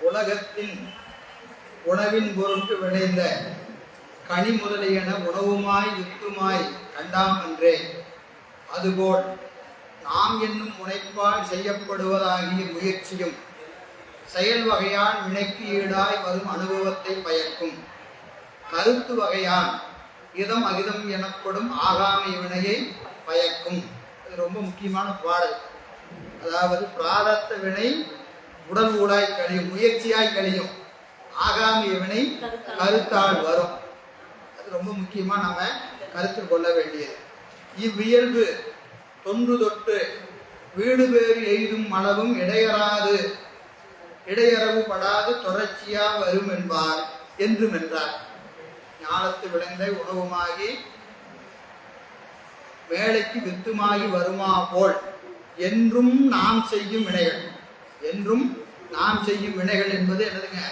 உலகத்தின் உணவின் பொருட்டு விளைந்த கனி முதலியன உணவுமாய் யுத்துமாய் கண்டாம் என்றே அதுபோல் நாம் என்னும் முனைப்பால் செய்யப்படுவதாகிய முயற்சியும் செயல் வகையான் வினைக்கு ஈடாய் வரும் அனுபவத்தை பயக்கும். கருத்து வகையான் இதம் அகிதம் எனப்படும் ஆகாமி வினையை பயக்கும். இது ரொம்ப முக்கியமான பாடல். அதாவது பிராரத்த வினை உடல் ஊடாய் கழியும் முயற்சியாய் கழியும். ஆகாமிய வினை கருத்தால் வரும். அது ரொம்ப முக்கியமா நம்ம கருத்தில் கொள்ள வேண்டியது. இவ்வியல்பு தொன்று தொட்டு வீடு பேறு எய்தும் அளவும் இடையறாது. இடையறவு படாது தொடர்ச்சியா வரும் என்பார் என்றும் என்றார். ஞானத்து விளைந்த உணவுமாகி வேலைக்கு வித்துமாகி வருமா போல். என்றும் நாம் செய்யும் வினைகள். என்றும் நாம் செய்யும் வினைகள் என்பது என்னதுங்க?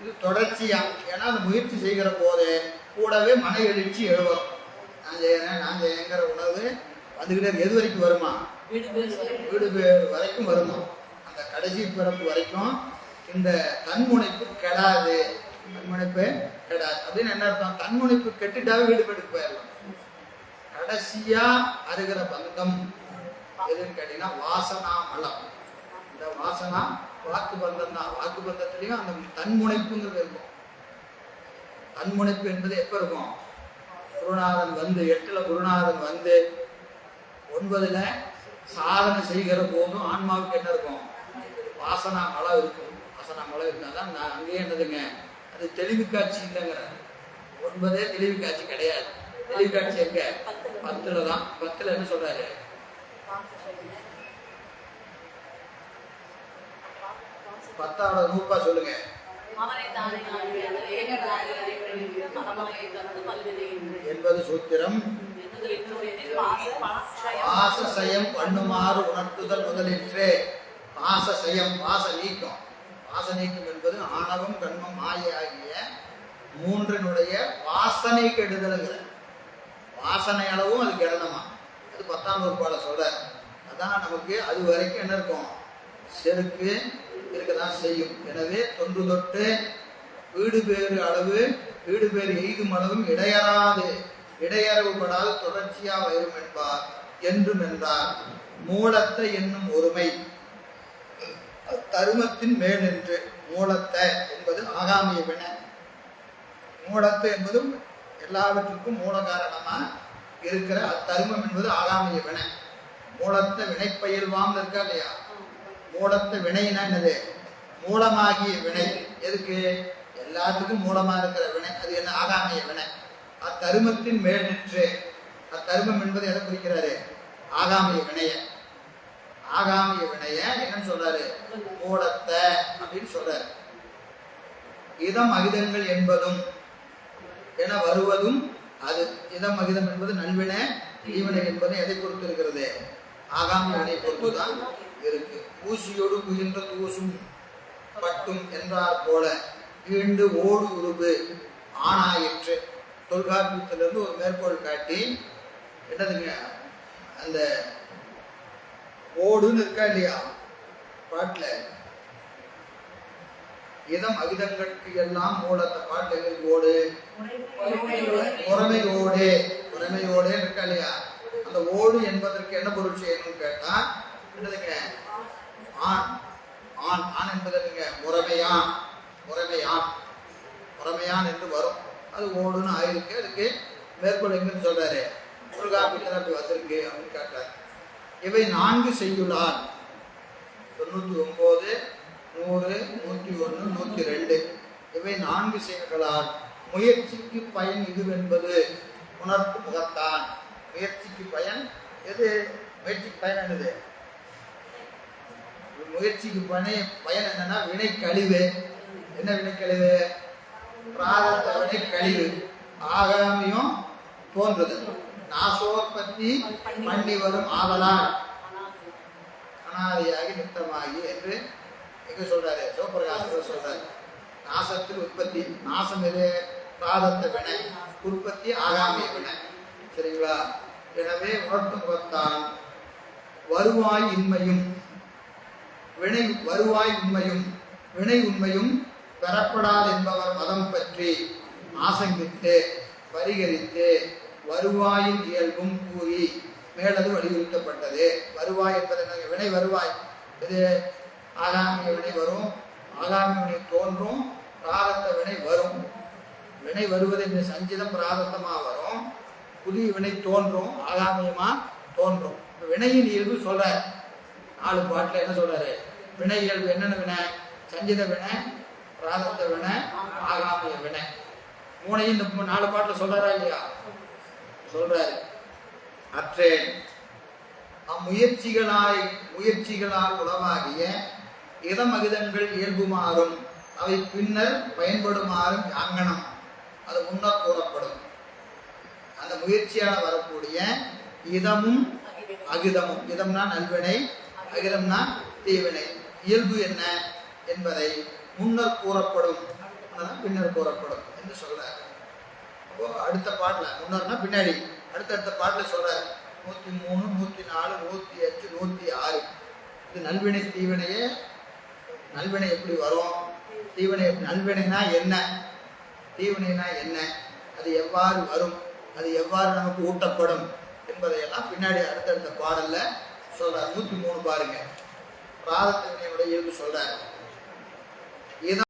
இது தொடர்ச்சியா. ஏன்னா அந்த முயற்சி செய்கிற போது கூடவே மன எழுச்சி எழுவரும். நான் செய்யறேன் நான் செய்யங்கிற உணவு வந்துக்கிட்டே. எது வரைக்கும் வருமா? வீடு வரைக்கும் வருமா? அந்த கடைசி பிறப்பு வரைக்கும் இந்த தன்முனைப்பு கெடாது. தன்முனைப்பு கெடாது. அப்படின்னு என்ன அர்த்தம்? தன்முனைப்பு கெட்டுட்டாவே வீடு போயிடலாம். கடைசியா அருகிற பந்தம். எதுன்னு கேட்டீங்கன்னா வாசனா மலம் இந்த வாசனா வாக்கு பந்தம் தான். வாக்கு பந்தத்திலையும் அந்த தன்முனைப்புங்கிறது இருக்கும். தன்முனைப்பு என்பது எப்ப இருக்கும்? குருநாதன் வந்து எட்டுல குருநாதன் வந்து ஒன்பதுல சாதனை செய்கிற போதும் ஆன்மாவுக்கு என்ன இருக்கும்? வாசனா மலம் இருக்கும். வாசனா மலம் இருந்தால்தான் நான் அங்கேயே என்னதுங்க? அது தெளிவு காட்சி இல்லைங்கிற ஒன்பதே தெளிவு காட்சி கிடையாது. தெளிவு காட்சி எங்க? பத்துல தான். பத்துல என்ன சொல்றாரு? பத்தாவது நூப்பா சொல்லுங்க. என்பது சூத்திரம். பாசசயம். பண்ணுமாறு உணர்த்துதல் முதலிற்றே பாசசயம் பாச நீக்கம். பாச நீக்கம் என்பது ஆணவம் கண்மம் மாயை ஆகிய மூன்றினுடைய வாசனை கெடுதல்ங்கிற வாசனை அளவும் அது கெடணுமா அது பத்தாம் வகுப்பால சொல்ற. அதான் நமக்கு அது வரைக்கும் என்ன இருக்கும்? செருக்கு இருக்கதான் செய்யும். எனவே தொன்று தொட்டு வீடு பேறு அளவு வீடு பேறு எய்தும் அளவும் இடையறாது. இடையறவுபடால் தொடர்ச்சியா வரும் என்பார். என்றும் என்றார். மூலத்தை என்னும் ஒருமை. தருமத்தின் மேல் என்று மூலத்தை என்பது ஆகாமிய வின மூலத்தை என்பதும் எல்லாவற்றுக்கும் மூல காரணமா இருக்கிற அத்தருமம் என்பது ஆகாமிய வினை. மூலத்தை வினைப்பயில்வாம் இருக்கா இல்லையா? மூலத்தை வினைனா என்னது? மூலமாகிய வினை. எதுக்கு? எல்லாத்துக்கும் மூலமா இருக்கிற வினை. அது என்ன? ஆகாமிய வினை. அத்தருமத்தின் மேல் நின்று அத்தருமம் என்பது எதை குறிக்கிறாரு? ஆகாமிய வினைய. ஆகாமிய வினைய என்னன்னு சொல்றாரு? மூலத்தை அப்படின்னு சொல்றாரு. இதம் அகிதங்கள் என்பதும் என வருவதும் அது இதம் மகிதம் என்பது நல்வினை தீவினை என்பது எதை பொறுத்து இருக்கிறது ஆகாமிய வினை பொறுத்து தான் இருக்கு. ஊசியோடு குயின்ற தூசும் பட்டும் என்றார் போல ஈண்டு ஓடு உருவு ஆணாயிற்று தொல்காப்பியத்திலிருந்து ஒரு மேற்கோள் காட்டி என்னதுங்க? அந்த ஓடுன்னு இருக்கா இல்லையா? பாட்டில். இதம் அகிதங்களுக்கு எல்லாம் மூலத்தை பாட்டுல இருக்கு ஓடு. முறைமையோடு முறைமையோடு இருக்கா இல்லையா? அந்த ஓடு என்பதற்கு என்ன பொருள் செய்யணும்னு கேட்டா என்னதுங்க? ஆண். ஆண். ஆண் என்பதற்குங்க முறைமையான். முறைமையான். முறைமையான் என்று வரும். அது ஓடுன்னு ஆயிருக்கு. அதுக்கு மேற்கொள்ளுங்கன்னு சொல்றாரு? முருகா அப்படி வந்திருக்கு அப்படின்னு கேட்டார். இவை நான்கு செய்யுளார் தொண்ணூத்தி ஒன்பது நூறு நூற்றி ஒன்று நூற்றி ரெண்டு. இவை நான்கு செயல்களால் முயற்சிக்கு பயன் இதுவென்பது உணர்த்து முகத்தான். முயற்சிக்கு பயன் எது? முயற்சிக்கு பயன் என்னது? முயற்சிக்கு பணி பயன் என்னன்னா வினை கழிவு என்ன வினை கழிவு பிராரத்த வினை கழிவு ஆகாமியும் தோன்றுது நாசோற்பத்தி பண்ணி வரும் ஆதலால் அனாதியாகி நித்தமாகி என்று எங்க சொல்றாரு? சிவபிரகாசர் சொல்றாரு. நாசத்தில் உற்பத்தி நாசம் எது பிராரத்த வினை உற்பத்தி ஆகாமிய வினை. சரிங்களா? எனவே உணர்த்தும் பார்த்தான் வருவாய் இன்மையும் வினை வருவாய் உண்மையும் வினை உண்மையும் பெறப்படாது என்பவர் மதம் பற்றி ஆசங்கித்து பரிகரித்து வருவாயின் இயல்பும் கூறி மேலது வலியுறுத்தப்பட்டது. வருவாய் என்பது வினை வருவாய். இது ஆகாமிய வினை வரும் ஆகாமிய வினை தோன்றும் பிராரத்த வினை வரும். வினை வருவது இந்த சஞ்சிதம் பிராரத்தமாக வரும். புதிய வினை தோன்றும் ஆகாமியமாக தோன்றும். வினையின் இயல்பு சொல்கிறார் நாலு பாட்டில் என்ன சொல்கிறாரு வினை இயல்பு என்னென்ன வினை? சஞ்சித வினை பிராரத்த வினை ஆகாமிய வினை. மூணையும் இந்த நாலு பாட்டில் சொல்கிறாரா இல்லையா? சொல்கிறாரு அற்றேன். அம்முயற்சிகளாய் முயற்சிகளால் உளவாகிய இதமகிதங்கள் இயல்புமாறும் அவை பின்னர் பயன்படுமாறும் யாங்கனம். அது முன்னர் கூறப்படும். அந்த முயற்சியால் வரக்கூடிய இதமும் அகிதமும். இதம்னா நல்வினை அகிதம்னா தீவினை. இயல்பு என்ன என்பதை முன்னர் கூறப்படும். அதான் பின்னர் கூறப்படும் என்று சொல்றார். அப்போ அடுத்த பாட்டில் முன்னர்னா பின்னாடி. அடுத்தடுத்த பாட்டில் சொல்றார். நூத்தி மூணு நூத்தி நாலு நூத்தி அஞ்சு நூத்தி ஆறு. இது நல்வினை தீவினையே நல்வினை எப்படி வரும்? தீவினை நல்வினைனா என்ன? தீவினைனா என்ன? அது எவ்வாறு வரும்? அது எவ்வாறு நமக்கு ஊட்டப்படும்? என்பதையெல்லாம் பின்னாடி அடுத்தடுத்த பாடல்ல சொல்றார். நூத்தி மூணு பாருங்க. பிராரத்த வினையுடைய இயல்பு சொல்றார்.